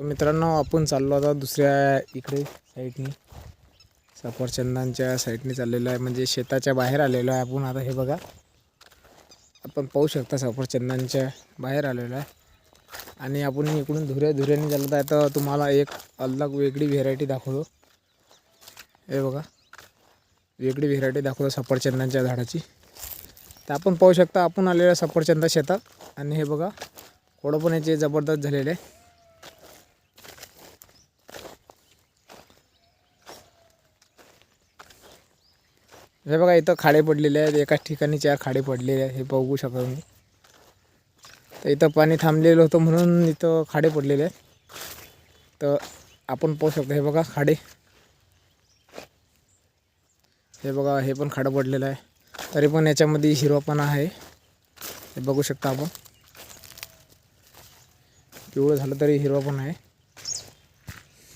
तर मित्रांनो आपण चाललो आता दुसऱ्या इकडे साईडनी. सफरचंदांच्या साईडने चाललेलो आहे. म्हणजे शेताच्या बाहेर आलेलो आहे आपण आता हे बघा. आपण पाहू शकता सफरचंदांच्या बाहेर आलेलो आहे. आणि आपण इकडून धुऱ्या धुऱ्याने चालत आहे. तर तुम्हाला एक अलग वेगळी व्हेरायटी दाखवतो. हे बघा. वेगळी व्हेरायटी दाखवतो सफरचंदांच्या झाडाची. तर आपण पाहू शकता आपण आलेलं सफरचंदा शेतात. आणि हे बघा खोडं पण याचे जबरदस्त झालेले आहे. हे बघा इथं खाडे पडलेले आहेत. एकाच ठिकाणी चार खाडे पडलेले आहेत. हे बघू शकतो मी. तर इथं पाणी थांबलेलं होतं म्हणून इथं खाडे पडलेले आहेत. तर आपण पाहू शकतो हे बघा खाडे. हे बघा हे पण खाडं पडलेलं आहे. तरी पण याच्यामध्ये हिरवापणा आहे. हे बघू शकता आपण. पिवळं झालं तरी हिरवा पण आहे.